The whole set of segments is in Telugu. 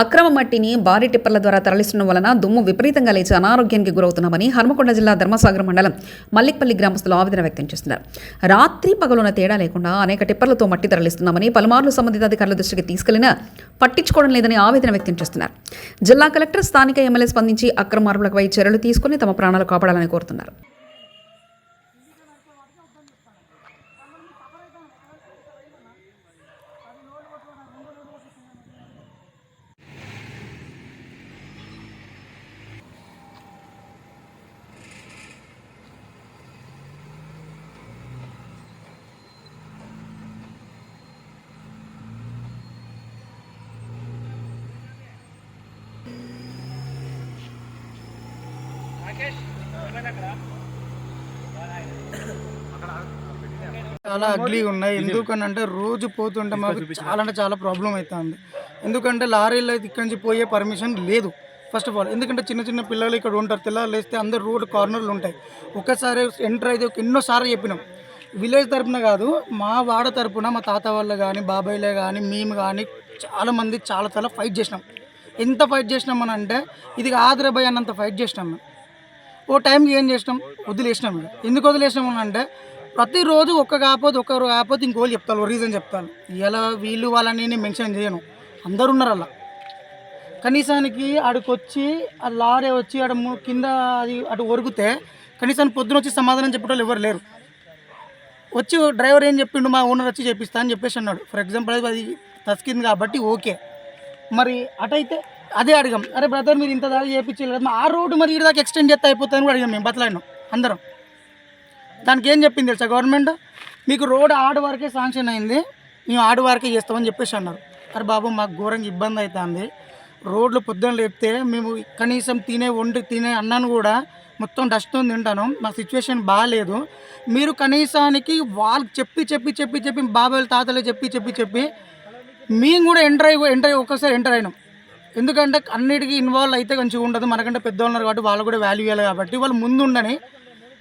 అక్రమ మట్టిని భారీ టిప్పర్ల ద్వారా తరలిస్తున్న వలన దుమ్ము విపరీతంగా లేచి అనారోగ్యానికి గురవుతున్నామని హర్మకొండ జిల్లా ధర్మసాగర్ మండలం మల్లిక్పల్లి గ్రామస్తులు ఆవేదన వ్యక్తం చేస్తున్నారు. రాత్రి పగలున తేడా లేకుండా అనేక టిప్పర్లతో మట్టి తరలిస్తున్నామని పలుమార్లు సంబంధిత అధికారుల దృష్టికి తీసుకెళ్ళినా పట్టించుకోవడం లేదని ఆవేదన వ్యక్తం చేస్తున్నారు. జిల్లా కలెక్టర్ స్థానిక ఎమ్మెల్యే స్పందించి అక్రమార్పులపై చర్యలు తీసుకుని తమ ప్రాణాలు కాపాడాలని కోరుతున్నారు. చాలా అగ్లీగా ఉన్నాయి. ఎందుకనంటే రోజు పోతుంటే మాకు చాలా అంటే చాలా ప్రాబ్లం అవుతుంది ఎందుకంటే లారీలో అయితే ఇక్కడి నుంచి పోయే పర్మిషన్ లేదు. ఫస్ట్ ఆఫ్ ఆల్ ఎందుకంటే చిన్న చిన్న పిల్లలు ఇక్కడ ఉంటారు. తెల్లారు లేస్తే అందరు రోడ్ కార్నర్లు ఉంటాయి. ఒకసారి ఎంటర్ అయితే ఎన్నోసార్లు చెప్పినాం. విలేజ్ తరపున కాదు మా వాడ తరపున మా తాత వాళ్ళు కానీ బాబాయ్లే కానీ మేము కానీ చాలామంది చాలా చాలా ఫైట్ చేసినాం. ఎంత ఫైట్ చేసినాం అని అంటే ఇది ఆదరా అన్నంత ఫైట్ చేసినాం మేము. ఓ టైంకి ఏం చేసినాం? వదిలేసినాం ఇక. ఎందుకు వదిలేసినాం అని అంటే ప్రతిరోజు ఒక్క కాకపోతే ఒక్కరు కాకపోతే ఇంకోళ్ళు చెప్తాను రీజన్ చెప్తాను ఇలా వీళ్ళు వాళ్ళని నేను మెన్షన్ చేయను. అందరు ఉన్నారు అలా. కనీసానికి ఆడికి వచ్చి ఆ లారీ వచ్చి ఆడ కింద అది అటు ఒరిగితే కనీసం పొద్దున వచ్చి సమాధానం చెప్పేటోళ్ళు ఎవరు లేరు. వచ్చి డ్రైవర్ ఏం చెప్పిండు మా ఓనర్ వచ్చి చెప్పిస్తా అని చెప్పేసి అన్నాడు. ఫర్ ఎగ్జాంపుల్ అది అది తస్కింది కాబట్టి ఓకే. మరి అటైతే అదే అడిగాం. అరే బ్రదర్ మీరు ఇంత దాకా చేయించారు కదా ఆ రోడ్డు మరి ఈ దాకా ఎక్స్టెండ్ చేస్తే అయిపోతుందని కూడా అడిగాం మేము బతలాడినాం అందరం. దానికి ఏం చెప్పింది తెలుసా గవర్నమెంట్? మీకు రోడ్ ఆడు వరకే శాంక్షన్ అయింది మేము ఆడు వరకే చేస్తామని చెప్పేసి అన్నారు. అరే బాబు మాకు ఘోరంగా ఇబ్బంది అవుతుంది రోడ్లు పొద్దున్న లేపితే మేము కనీసం తినే వండి తినే అన్నాను కూడా మొత్తం డస్ట్తో తింటాను. మా సిచ్యువేషన్ బాగాలేదు మీరు కనీసానికి వాళ్ళకి చెప్పి చెప్పి చెప్పి చెప్పి బాబాయ్ తాతలే చెప్పి చెప్పి చెప్పి మేము కూడా ఎంటర్ అయ్యి ఎంటర్ అయ్యి ఒక్కసారి ఎంటర్ అయినాం. ఎందుకంటే అన్నిటికీ ఇన్వాల్వ్ అయితే కొంచెం ఉండదు మనకంటే పెద్దవాళ్ళు ఉన్నారు కాబట్టి వాళ్ళు కూడా వాల్యూ ఇవ్వాలి కాబట్టి వాళ్ళు ముందు ఉండని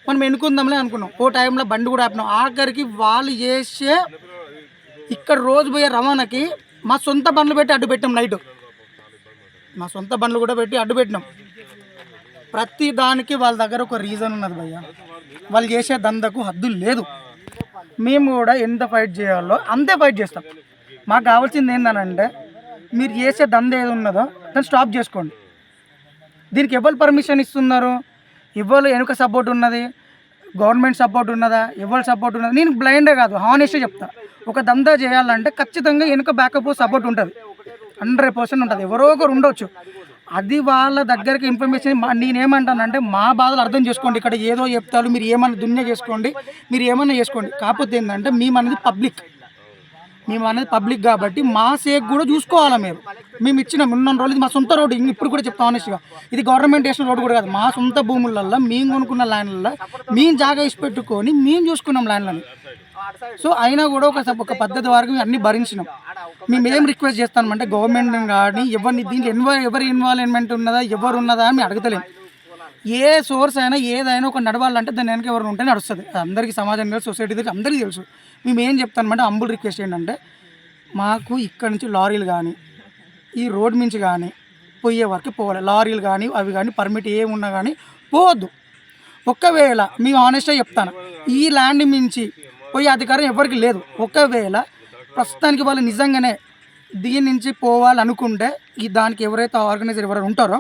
మనం ఎన్నుకుందాంలే అనుకున్నాం. ఓ టైంలో బండి కూడా ఆపినాం. ఆఖరికి వాళ్ళు చేసే ఇక్కడ రోజు పోయే రవాణాకి మా సొంత బండ్లు పెట్టి అడ్డు పెట్టాం నైట్ మా సొంత బండ్లు కూడా పెట్టి అడ్డు పెట్టినాం. ప్రతి దానికి వాళ్ళ దగ్గర ఒక రీజన్ ఉన్నది భయ్య. వాళ్ళు చేసే దందకు హద్దు లేదు. మేము కూడా ఎంత ఫైట్ చేయాలో అంతే ఫైట్ చేస్తాం. మాకు కావాల్సింది ఏంటనంటే మీరు చేసే దంద ఏది ఉన్నదో దాన్ని స్టాప్ చేసుకోండి. దీనికి ఎవరు పర్మిషన్ ఇస్తున్నారు? ఎవరు వెనుక సపోర్ట్ ఉన్నది? గవర్నమెంట్ సపోర్ట్ ఉన్నదా? ఎవరు సపోర్ట్ ఉన్నది? నేను బ్లైండే కాదు హానెస్ట్గా చెప్తా. ఒక దందా చేయాలంటే ఖచ్చితంగా వెనుక బ్యాకప్ సపోర్ట్ ఉంటుంది. హండ్రెడ్ పర్సెంట్ ఉంటుంది. ఎవరో ఒకరు ఉండొచ్చు. అది వాళ్ళ దగ్గరికి ఇన్ఫర్మేషన్ నేనేమంటానంటే మా బాధలు అర్థం చేసుకోండి. ఇక్కడ ఏదో చెప్తారు మీరు ఏమన్నా దున్య చేసుకోండి మీరు ఏమన్నా చేసుకోండి. కాకపోతే ఏంటంటే మేమన్నది పబ్లిక్ మేము అనేది పబ్లిక్ కాబట్టి మా సేక్ కూడా చూసుకోవాలా మీరు మేము ఇచ్చిన ఉన్న రోజులు ఇది మా సొంత రోడ్డు. ఇప్పుడు కూడా చెప్తాం ఆనెస్ట్గా ఇది గవర్నమెంట్ వేసిన రోడ్డు కూడా కాదు. మా సొంత భూములల్లో మేము కొనుక్కున్న ల్యాండ్లలో మేము జాగా ఇచ్చి పెట్టుకొని మేము చూసుకున్నాం ల్యాండ్లను. సో అయినా కూడా ఒక ఒక పద్ధతి వరకు అన్ని భరించినాం. మేము ఏం రిక్వెస్ట్ చేస్తామంటే గవర్నమెంట్ కానీ ఎవరిని దీంట్లో ఎన్వ ఎవరి ఇన్వాల్వ్మెంట్ ఉన్నదా ఎవరు ఉన్నదా అని మేము అడగతలేం. ఏ సోర్స్ అయినా ఏదైనా ఒక నడవాలంటే దాని వెనక ఎవరు ఉంటే నడుస్తుంది. అందరికీ సమాజం తెలుసు సొసైటీ తెలుసు అందరికీ తెలుసు. మేము ఏం చెప్తామంటే అంబుల్ రిక్వెస్ట్ ఏంటంటే మాకు ఇక్కడ నుంచి లారీలు కానీ ఈ రోడ్ నుంచి కానీ పోయే వరకు పోవాలి. లారీలు కానీ అవి కానీ పర్మిట్ ఏమున్నా కానీ పోవద్దు. ఒకవేళ మేము ఆనెస్ట్గా చెప్తాను ఈ ల్యాండ్ మించి పోయే అధికారం ఎవరికి లేదు. ఒకవేళ ప్రస్తుతానికి వాళ్ళు నిజంగానే దీని నుంచి పోవాలనుకుంటే ఈ దానికి ఎవరైతే ఆర్గనైజర్ ఎవరైనా ఉంటారో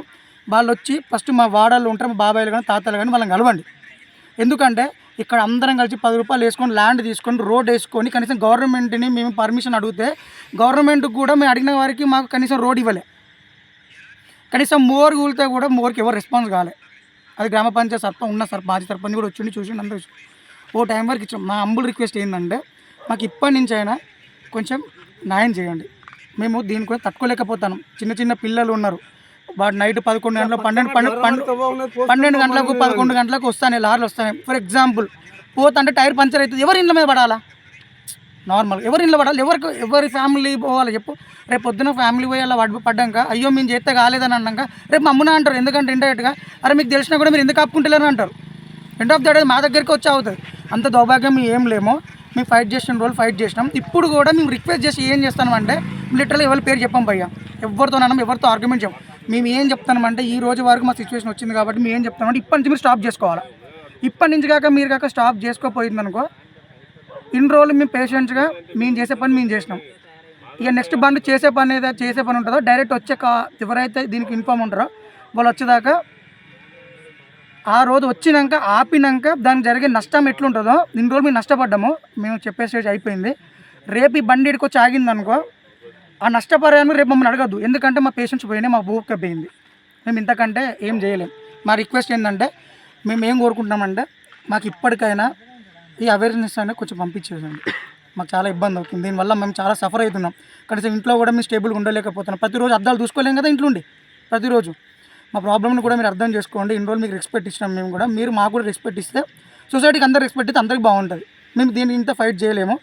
వాళ్ళు వచ్చి ఫస్ట్ మా వాడల్లో ఉంటారు మా బాబాయిలు కానీ తాతలు కానీ వాళ్ళని కలవండి. ఎందుకంటే ఇక్కడ అందరం కలిసి పది రూపాయలు వేసుకొని ల్యాండ్ తీసుకొని రోడ్ వేసుకొని కనీసం గవర్నమెంట్ని మేము పర్మిషన్ అడిగితే గవర్నమెంట్కి కూడా మేము అడిగిన వారికి మాకు కనీసం రోడ్ ఇవ్వలే. కనీసం మోర్ కూలితే కూడా మోర్కి ఎవరు రెస్పాన్స్ కాలే. అది గ్రామ పంచాయతీ సర్పంచ్ ఉన్న సర్ మాజీ సర్పంచ్ కూడా వచ్చి చూసి అందరూ. ఓ టైం వరకు ఇచ్చాం మా అంబుల్ రిక్వెస్ట్ ఏంటంటే మాకు ఇప్పటి నుంచి అయినా కొంచెం న్యాయం చేయండి. మేము దీని కూడా తట్టుకోలేకపోతాను చిన్న చిన్న పిల్లలు ఉన్నారు. వాడు నైట్ పదకొండు గంటలకు పన్నెండు పన్నెండు పన్నెండు గంటలకు పదకొండు గంటలకు వస్తాయి లారీలు వస్తాయి ఫర్ ఎగ్జాంపుల్ పోతుంటే టైర్ పంచర్ అవుతుంది. ఎవరి ఇళ్ళ మీద పడాలా? నార్మల్ ఎవరి ఇళ్ళ పడాలి? ఎవరికి ఎవరి ఫ్యామిలీ పోవాలి చెప్పు. రేపు పొద్దున ఫ్యామిలీ పోయి అలా పడి పడ్డాక అయ్యో మేము చేస్తే కాలేదని అన్నాక రేపు మా అమ్మన అంటారు ఎందుకంటే ఇండైరెక్ట్గా అరే మీకు తెలిసినా కూడా మీరు ఎందుకు ఆపుకుంటలేరు అంటారు. ఎండ్ ఆఫ్ ద డే మా దగ్గరికి వచ్చి అవుతుంది అంత దౌర్భాగ్యం మేము ఏం లేము మేము ఫైట్ చేసిన రోజు ఫైట్ చేసినాం. ఇప్పుడు కూడా మేము రిక్వెస్ట్ చేసి ఏం చేస్తామంటే లిటరల్ ఎవరి పేరు చెప్పాం భయ్య. ఎవరితోనన్నా ఎవరితో ఆర్గ్యుమెంట్ చెప్పం. మేము ఏం చెప్తామంటే ఈ రోజు వరకు మా సిచ్యువేషన్ వచ్చింది కాబట్టి మేము ఏం చెప్తామంటే ఇప్పటి నుంచి మీరు స్టాప్ చేసుకోవాలి? ఇప్పటి నుంచి కాక మీరు కాక స్టాప్ చేసుకోపోయింది అనుకో ఇన్ని రోజులు మేము పేషెంట్స్గా మేము చేసే పని మేము చేసినాం. ఇక నెక్స్ట్ బండి చేసే పని ఏదో చేసే పని ఉంటుందో డైరెక్ట్ వచ్చే కా ఎవరైతే దీనికి ఇన్ఫామ్ ఉంటారో వాళ్ళు వచ్చేదాకా ఆ రోజు వచ్చినాక ఆపినాక దానికి జరిగే నష్టం ఎట్లుంటుందో ఇన్ని రోజులు మేము నష్టపడ్డాము మేము చెప్పే స్టేజ్ అయిపోయింది. రేపు ఈ బండి ఇక్కడికి వచ్చి ఆగింది అనుకో ఆ నష్టపరిహారం రేపు మమ్మల్ని అడగద్దు. ఎందుకంటే మా పేషెంట్స్ పోయినాయి మా భూక పోయింది మేము ఇంతకంటే ఏం చేయలేం. మా రిక్వెస్ట్ ఏంటంటే మేము ఏం కోరుకుంటున్నామంటే మాకు ఇప్పటికైనా ఈ అవేర్నెస్ అనేది కొంచెం పంపించేసండి మాకు చాలా ఇబ్బంది అవుతుంది. దీనివల్ల మేము చాలా సఫర్ అవుతున్నాం. కనీసం ఇంట్లో కూడా మేము స్టేబుల్గా ఉండలేకపోతున్నాం. ప్రతిరోజు అర్థాలు చూసుకోలేం కదా ఇంట్లో ఉండి? ప్రతిరోజు. మా ప్రాబ్లమ్ని కూడా మీరు అర్థం చేసుకోండి. ఇన్ని రోజులు మీకు రెస్పెక్ట్ ఇచ్చినాం మేము కూడా. మీరు మాకు కూడా రెస్పెక్ట్ ఇస్తే సొసైటీకి అందరు రెస్పెక్ట్ ఇస్తే అందరికి బాగుంటుంది. మేము దీన్ని ఇంత ఫైట్ చేయలేము.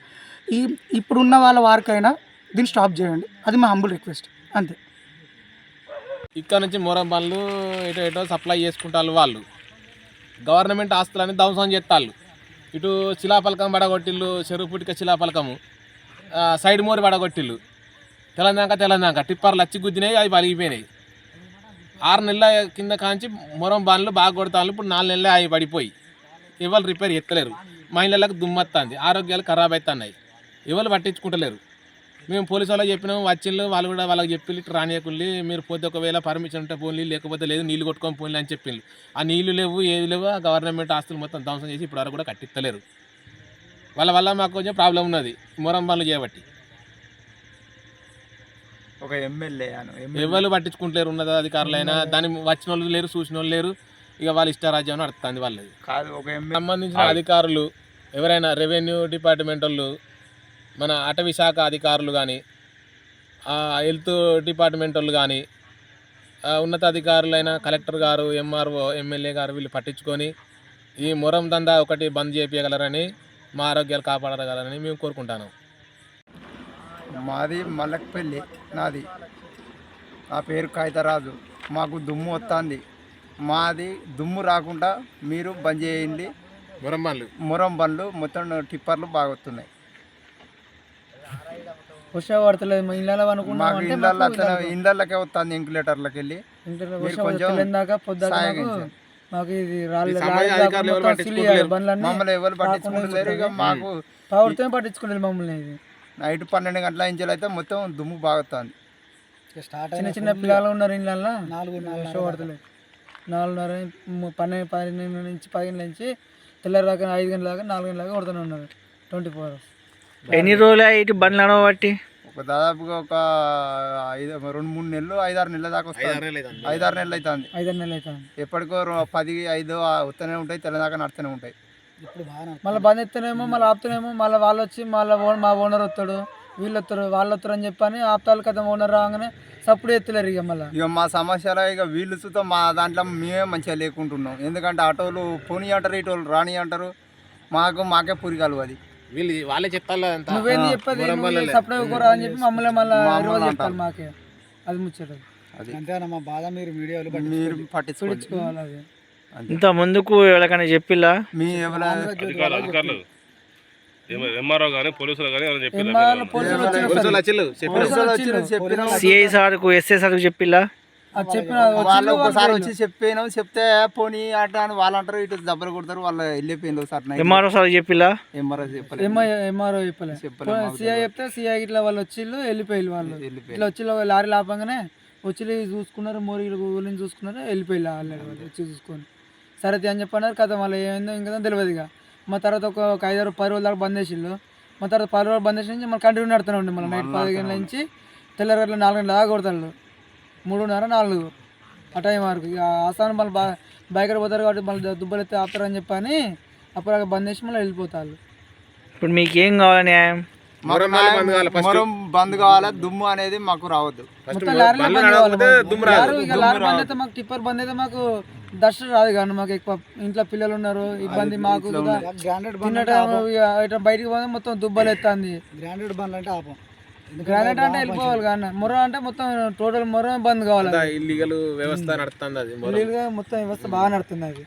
ఈ ఇప్పుడున్న వాళ్ళ వారికైనా దీన్ని స్టాప్ చేయండి. అది మా హంబుల్ రిక్వెస్ట్ అంతే. ఇక్కడ నుంచి మొరం పనులు ఎటో ఎటో సప్లై చేసుకుంటారు వాళ్ళు. గవర్నమెంట్ ఆస్తులని ధ్వంసం చేస్తారు ఇటు శిలాపలకం పడగొట్టిళ్ళు చెరువు పుట్టిక శిలాఫలకము సైడ్ మోరి పడగొట్టిళ్ళు. తెలంగాణ తెలంగాణ టిప్పర్లు వచ్చి గుద్దినాయి అవి పలిగిపోయినాయి ఆరు నెలల కింద కాంచి మొరం బాన్లు బాగా కొడతాను ఇప్పుడు నాలుగు నెలలే అవి పడిపోయి. ఎవరు రిపేర్ ఎత్తలేరు మహిళలకు దుమ్మత్తుంది ఆరోగ్యాలు ఖరాబ్ అవుతున్నాయి ఎవరు పట్టించుకుంటలేరు. మేము పోలీసు వాళ్ళకి చెప్పినాం వచ్చిళ్ళు వాళ్ళు కూడా వాళ్ళకి చెప్పి రానియకుల్లి మీరు పోతే ఒకవేళ పర్మిషన్ ఉంటే పోన్లీ లేకపోతే లేదు నీళ్ళు కొట్టుకొని పోన్లీ అని చెప్పిండ్రు ఆ నీళ్ళు లేవు ఏది లేవు ఆ గవర్నమెంట్ ఆస్తులు మొత్తం ధ్వంసం చేసి ఇప్పుడు వరకు కూడా కట్టిస్తలేరు వాళ్ళ వల్ల మాకు కొంచెం ప్రాబ్లం ఉన్నది మొరం పనులు చేయబట్టి. ఒక ఎమ్మెల్యే ఎవరు పట్టించుకుంటలేరు ఉన్నత అధికారులైనా దాన్ని వచ్చిన వాళ్ళు లేరు చూసిన వాళ్ళు లేరు ఇక వాళ్ళ ఇష్టారాజ్యం నడుస్తుంది వాళ్ళది. కాదు ఒక సంబంధించిన అధికారులు ఎవరైనా రెవెన్యూ డిపార్ట్మెంట్ వాళ్ళు మన అటవీ శాఖ అధికారులు కానీ హెల్త్ డిపార్ట్మెంట్ వాళ్ళు కానీ ఉన్నతాధికారులైన కలెక్టర్ గారు ఎంఆర్ఓ ఎమ్మెల్యే గారు వీళ్ళు పట్టించుకొని ఈ మొరం దందా ఒకటి బంద్ చేపించగలరని మా ఆరోగ్యాలు కాపాడగలరని మేము కోరుకుంటాను. మాది మల్లకపల్లి నాది. నా పేరు కాగితరాజు. మాకు దుమ్ము వస్తుంది మాది దుమ్ము రాకుండా మీరు బంద్ చేయండి. మొరం పనులు మురం బండ్లు మొత్తం టిప్పర్లు బాగా వస్తున్నాయి వర్షం పడతలేదు. ఇళ్ళలో అనుకున్నాం అంటే ఇళ్ళల్లో ఇళ్ళకే వస్తుంది ఇంకులేటర్లకు వెళ్ళి. మీరు కొంచెం మాకు ఇది. బండ్లన్నీ మమ్మల్ని ఎవరు పట్టించుకుంటలేరు ఇక మాకు పవర్తో పట్టించుకుంటుంది మమ్మల్ని ఇది. నైట్ పన్నెండు గంటల నుంచి అయితే మొత్తం దుమ్ము బాగా వస్తుంది చిన్న చిన్న పిల్లలు ఉన్నారు ఇళ్ళల్లో. నాలుగు వర్షం పడతలేదు. నాలుగున్నర పన్నెండు పన్నెండు నుంచి పదిహేను నుంచి తెల్లారి దాకా ఐదు గంటల దాకా నాలుగు గంటల దాకా కొడుతూనే ఉన్నారు. Twenty four hours. ఎన్ని రోజులు ఇటు బండ్లు నడవబట్టి? ఒక దాదాపుగా ఒక ఐదు రెండు మూడు నెలలు ఐదారు నెలల దాకా వస్తుంది. ఐదారు నెలలు అవుతుంది. ఐదారు నెలలు అవుతుంది. ఎప్పటికో రో- పది ఐదు వస్తూనే ఉంటాయి తెల్లదాకా నడుస్తూనే ఉంటాయి. మళ్ళీ బంద్ ఎత్తనేమో మళ్ళీ ఆపుతానేమో మళ్ళీ వాళ్ళు వచ్చి మళ్ళీ ఓన్ మా ఓనర్ వస్తాడు వీళ్ళు వస్తారు వాళ్ళు వస్తారు అని చెప్పని ఆపుతాలు కదా ఓనర్ రాగానే సప్పుడు ఎత్తలేరు ఇక మళ్ళీ. ఇక మా సమస్యలో ఇక వీళ్ళు చూస్తే మా దాంట్లో మేమే మంచిగా లేకుంటున్నాం. ఎందుకంటే ఆటోలు పోనీ అంటారు ఇటోళ్ళు రాని అంటారు. మాకు మాకే పురిగాలు అది. వీళ్ళు వాళ్ళే చెప్తారు అంతా. నువ్వేంది చెప్పేది. సపరేట్ కూర అని చెప్పి మమ్మల్ని మళ్ళీ రోజు. చెప్తారు మాకే. అది ముచ్చట అంతేనా మా బాధ మీరు మీరు పట్టించుకోవాలి అది. ఇంత ముందుకు ఎవరికైనా చెప్పిల్లా మీ అధికారులు ఎంఆర్ఓ కానీ పోలీసులు కానీ సిఐ సార్కు ఎస్ఐ సార్కు చెప్పిల్లా వాళ్ళు ఒకసారి వచ్చి చెప్పినాం చెప్తే పోనీ అట అని వాళ్ళు అంటారు. ఇటు దెబ్బలు కొడతారు వాళ్ళు వెళ్ళిపోయింది ఒకసారి ఎంఆర్ఓ సార్ చెప్పిల్లా ఎంఆర్ఓ చెప్పలేదు ఎంఆర్ఓ చెప్పలే. చెప్పలే మాకు సిఐ చెప్తే సిఐ ఇట్లా వాళ్ళు వచ్చిళ్ళు వెళ్ళిపోయిల్లు వాళ్ళు. ఇట్లా వచ్చి లారీ లాపంగానే వచ్చి చూసుకున్నారు మోరీలు ఊళ్ళని చూసుకున్నారు వెళ్ళిపోయిల్లు ఆల్రెడీ వాళ్ళు వచ్చి చూసుకొని. సరే అని చెప్పన్నారు కదా మళ్ళీ ఏమైందో ఇంకా తెలియదు ఇక. మా తర్వాత ఒక ఒక ఐదారు పది రోజుల దాకా బంద్ చేసిళ్ళు. మా తర్వాత పది రోజులు బంద్ చేసి నుంచి మళ్ళీ కంటిన్యూ నడుతూనే ఉండే మళ్ళీ నైట్ పది గంటల నుంచి తెల్లారి గంటల నాలుగు గంటల దాకా కొడతాళ్ళు. మూడున్నర నాలుగు. ఆ టైం వరకు. ఇక ఆసానం మళ్ళీ బా బైక్ పోతారు కాబట్టి మళ్ళీ దుబ్బలు ఎత్తే ఆపుతారని చెప్పని అప్పుడు బంద్ చేసి మళ్ళీ వెళ్ళిపోతారు. ఇప్పుడు మీకు ఏం కావాలి. న్యాయం మొరం బంద్ కావాలి? దుమ్ము అనేది మాకు రావద్దు. మొత్తం లారీలో బంద్ కావాలి? మాకు. దుమ్ము రాదు. లారీ ఇక లారీ బంద్ అయితే మాకు టిప్పర్ బంద్ అయితే మాకు దర్శనం రాదు కానీ మాకు ఎక్కువ ఇంట్లో పిల్లలు ఉన్నారు. ఇబ్బంది మాకు కూడా. టైం ఇక ఇట్లా బయటికి పోతే మొత్తం దుబ్బలు ఎత్తాంది గ్రాండెడ్ బండ్ అంటే ఆపం. గ్రానైట్ అంటే వెళ్ళిపోవాలి కానీ మొర అంటే మొత్తం టోటల్ మొర బంద్ కావాలి ఇల్లీగల్ వ్యవస్థ నడుస్తుంది అది మొత్తం వ్యవస్థ బాగా నడుతుంది అది.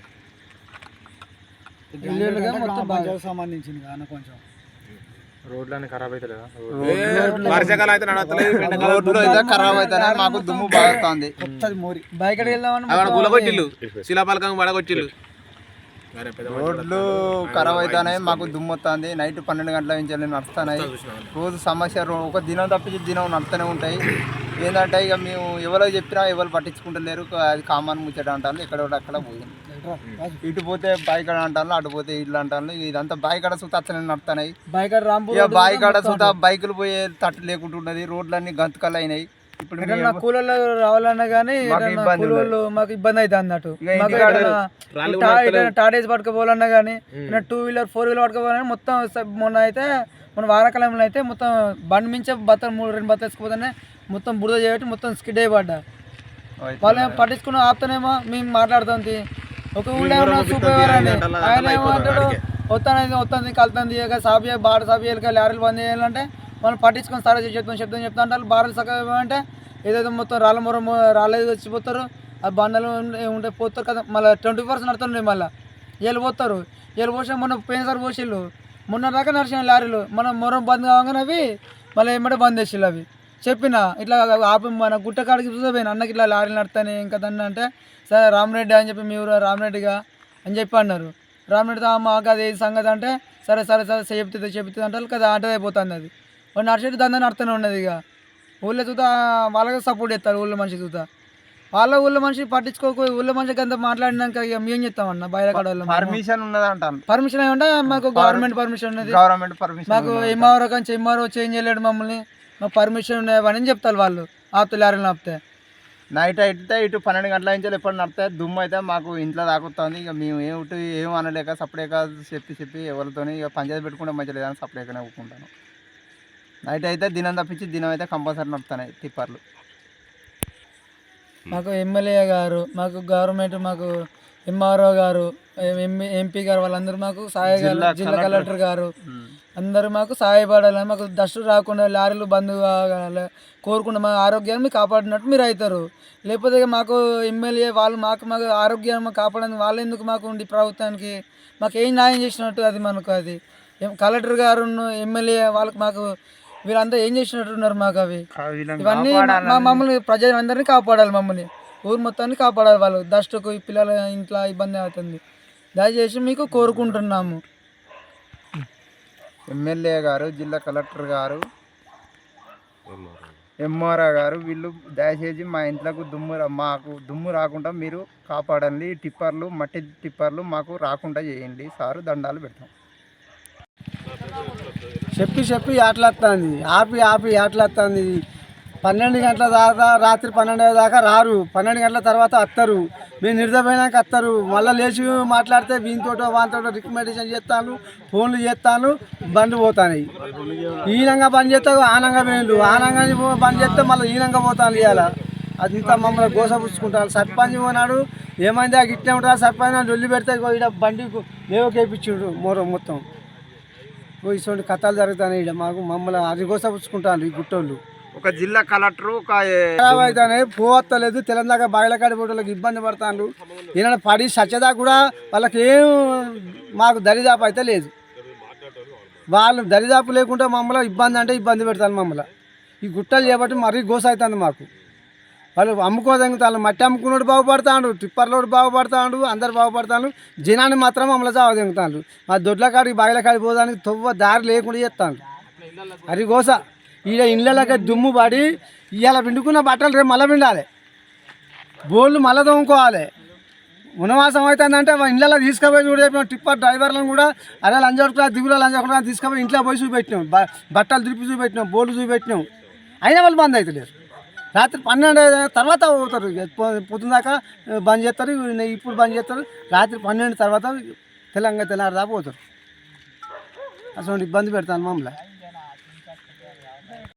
ఇల్లులుగా మొత్తం బాగా. సంబంధించింది కానీ కొంచెం. వర్షాకాలం అయితే నడవట్లేదు. ఎండాకాలం రోడ్లు అయితే ఖరాబ్ అవుతానే మాకు దుమ్ము బాగుతుంది మోరి. వెళ్దామని గులగొట్టిల్లు. శిలాపలకం పడగొట్టిల్లు. రోడ్లు ఖరాబ్ అవుతానే మాకు దుమ్ము వస్తుంది. నైట్ పన్నెండు గంటల నుంచి వెళ్ళి నడుస్తున్నాయి రోజు సమస్య ఒక దినం తప్పించి దినం నడుస్తూనే ఉంటాయి. ఏంటంటే ఇక మేము ఎవరో చెప్పినా ఎవరు పట్టించుకుంటలేరు. అది కామన్ ముచ్చట అంటారు ఎక్కడ ఒకటి అక్కడ పోయింది ఇటు పోతే బాయికాడ అంటాను అటు పోతే ఇల్లు అంటాను ఇదంతా బాయికాడ సుత అట్లనే నడుతున్నాయి బైక్ రాంపూర్ ఇక బాయికాడ సుత బైకులు పోయే తట్టు లేకుంటున్నది. రోడ్లన్నీ గంతుకలు అయినాయి. ఇప్పుడు ఎక్కడన్నా రావాలన్నా కానీ మాకు ఎక్కడన్నా ఇబ్బంది కూలోళ్ళు మాకు ఇబ్బంది అవుతుంది అన్నట్టు. మాకు ఇంటికాడ ఎక్కడన్నా రాళ్ళు టా- కూడా ఎక్కడన్నా టాటేజ్ పట్టుకోవాలన్నా కానీ టూ వీలర్ ఫోర్ వీలర్ పట్టుకోవాలన్నా మొత్తం మొన్న అయితే మన వానాకాలంలో అయితే మొత్తం బండి మించే బత్తలు మూడు రెండు బత్తలు వేసుకుపోతేనే మొత్తం బురద చేయబట్టి మొత్తం స్కిడ్ అయిపడ్డా. వాళ్ళు పట్టించుకుని ఆపుతానేమో మేము మాట్లాడుతాం తీ. ఒక ఊళ్ళో ఉన్న సూపర్ అని ఆయన ఏమంటాడు వస్తానది వస్తుంది కలుతుంది సాబియా బాడ సాబియాలకి లారీలు బంద్ చేయాలంటే మనం పట్టించుకొని సరే చెప్తాం చెప్తాం చెప్తా అంటారు బారలు సగం అంటే ఏదైతే మొత్తం రాళ్ళ మొర రాళ్ళేది వచ్చిపోతారు ఆ బండలు ఉంటే పోతారు కదా మళ్ళీ ట్వంటీ పర్సెంట్ నడుతుండే మళ్ళీ. వీళ్ళు పోతారు. వీళ్ళు పోసిన మొన్న పోయినసారి పోసిళ్ళు. మొన్న దాకా నడిచిన లారీలు. మనం మొరం బంద్ కాగానే అవి మళ్ళీ ఏమంటే బంద్ చేసిళ్ళు అవి. చెప్పిన ఇట్లా ఆపి మన గుట్ట కాడికి చూసిపోయిన అన్నకి ఇట్లా లారీలు నడతాయి ఇంకా దాన్ని అంటే సరే రామరెడ్డి అని చెప్పి మీ ఊరు రామరెడ్డిగా అని చెప్పి అన్నారు. రామరెడ్డితో మాకు అది ఏది సంగతి? అంటే సరే సరే సరే చెప్తుంది చెప్తుంది అంటారు కదా ఆటో అయిపోతుంది అది. వాడు నడిచేటి దందా నడుతూనే ఉన్నది ఇక. ఊళ్ళో చూతా వాళ్ళకి సపోర్ట్ చేస్తారు ఊళ్ళో మనిషి చూతా వాళ్ళ ఊళ్ళో మనిషి పట్టించుకోకు ఊళ్ళో మనిషికి అంత మాట్లాడినాక ఇక మేము చెప్తామన్న బయట కడ పర్మిషన్ ఉన్నది అంటాను పర్మిషన్ ఏమంటే మాకు గవర్నమెంట్ పర్మిషన్ ఉన్నది. గవర్నమెంట్ పర్మిషన్ మాకు ఎంఆర్ఓ కానీ ఎంఆర్ఓ చేంజ్ చేయలేడు మమ్మల్ని. మాకు పర్మిషన్ ఉన్నాయని చెప్తారు వాళ్ళు. ఆపుతే లారీలు ఆపితే. నైట్ అయితే ఇటు పన్నెండు గంటల నుంచి ఎప్పుడు నడితే దుమ్ము అయితే మాకు ఇంట్లో దాకుతుంది ఇక మేము ఏమిటి ఏం అనలేక సపరేక చెప్పి చెప్పి ఎవరితో ఇక పంచాయతీ పెట్టుకుంటే మంచి లేదని సపరేట్గానే ఒప్పుకుంటాను నైట్ అయితే దినం తప్పించి దినం అయితే కంపల్సరీ నడుతున్నాయి టిప్పర్లు. మాకు ఎమ్మెల్యే గారు మాకు గవర్నమెంట్ మాకు ఎంఆర్ఓ గారు ఎంపీ ఎంపీ గారు వాళ్ళందరూ మాకు సహాయ జిల్లా కలెక్టర్. గారు. అందరూ మాకు సహాయపడాలి మాకు డస్ట్ రాకుండా లారీలు బంద్ కావాలి కోరుకుంటే మా ఆరోగ్యాన్ని కాపాడినట్టు మీరు అవుతారు. లేకపోతే మాకు ఎమ్మెల్యే వాళ్ళు మాకు మాకు ఆరోగ్యాన్ని కాపాడని వాళ్ళు ఎందుకు మాకు ఉండి ప్రభుత్వానికి మాకు ఏం న్యాయం చేసినట్టు అది మనకు అది. కలెక్టర్ గారు ఎమ్మెల్యే వాళ్ళకి మాకు వీళ్ళంతా ఏం చేసినట్టు ఉన్నారు మాకు అవి? ఇవన్నీ మా మమ్మల్ని ప్రజలందరినీ కాపాడాలి మమ్మల్ని. ఊరు మొత్తాన్ని కాపాడాలి వాళ్ళు. డస్ట్కు ఈ పిల్లల ఇంట్లో ఇబ్బంది అవుతుంది. దయచేసి మీకు కోరుకుంటున్నాము. ఎమ్మెల్యే గారు జిల్లా కలెక్టర్ గారు ఎంఆర్ఓ గారు వీళ్ళు దయచేసి మా ఇంట్లోకి దుమ్ము మాకు దుమ్ము రాకుండా మీరు కాపాడండి. టిప్పర్లు మట్టి టిప్పర్లు మాకు రాకుండా చేయండి. సారు దండాలు పెడతాం. చెప్పి చెప్పి ఆటలాడుతుంది ఆపి ఆపి ఆటలాడుతుంది పన్నెండు గంటల దాకా రాత్రి పన్నెండు దాకా రారు. పన్నెండు గంటల తర్వాత వస్తారు మేము నిర్దపోయినాక వస్తారు మళ్ళీ లేచి మాట్లాడితే వీనితోటో వానితోటో రికమెండేషన్ చేస్తాను ఫోన్లు చేస్తాను బండ్లు పోతాయి ఈనంగా బంద్ చేస్తే ఆనంగా వేయండు ఆనంగా బంద్ చేస్తే మళ్ళీ ఈనంగా పోతాను ఇవాళ అది ఇంత మమ్మల్ని గోసపుచ్చుకుంటారు సర్పంచ్ పోనాడు ఏమైంది? ఆ గిట్టే ఉంటారు సర్పంచ్ అని వెళ్ళి పెడితే ఇగో ఈడ బండి లేవకేపించుడు మొర మొత్తం. ఇటువంటి కథలు జరుగుతాయి ఇక్కడ మాకు మమ్మల్ని అది గోసపుచ్చుకుంటారు ఈ గుట్టోళ్ళు. ఒక జిల్లా కలెక్టర్ ఒక అవుతానే పోవత్తలేదు. తెలంగాణ బాయిలకాడి పోటీలకు ఇబ్బంది పడతాను ఈయన పడి సత్యదా కూడా వాళ్ళకి ఏం మాకు దరిదాపు అయితే లేదు. వాళ్ళు దరిదాపు లేకుంటే మమ్మల్ని ఇబ్బంది అంటే ఇబ్బంది పెడతాను మమ్మల్ని. ఈ గుట్టలు చేయబట్టి మరీ గోస అవుతుంది మాకు. వాళ్ళు అమ్ముకోదెంగుతాను మట్టి అమ్ముకున్నాడు బాగుపడతాడు టిప్పర్లోడు బాగుపడతాడు అందరు బాగుపడతాను జనాన్ని మాత్రం అమలు చావదెంగుతాడు మా దొడ్ల కాడికి బాయిల కాడికి పోదానికి తొవ్వ దారి లేకుండా చేస్తాను అది గోస ఈడ ఇళ్ళకి దుమ్ము పడి ఇవాళ పిండుకున్న బట్టలు రేపు మళ్ళీ పిండాలి. బోళ్ళు మళ్ళీ తోముకోవాలి. ఉన్నవాసం అవుతుందంటే ఇళ్ళలో తీసుకుపోయి చూడ టిప్పర్ డ్రైవర్లను కూడా అదే లంజోడుకులా దిగులో లంజోడుకులా తీసుకుపోయి ఇంట్లో పోయి చూపెట్టినాం. బట్టలు తిరిపి చూపెట్టినాం బోళ్ళు చూపెట్టినాం. అయినా వాళ్ళు బంద్ అవుతలేరు రాత్రి పన్నెండు తర్వాత పోతారు. పొద్దున దాకా బంద్ చేస్తారు ఇప్పుడు బంద్ చేస్తారు. రాత్రి పన్నెండు తర్వాత తెలంగాణ తెల్లారి దాకా పోతారు. అసలు ఇబ్బంది పెడతాను మమ్మల్ని.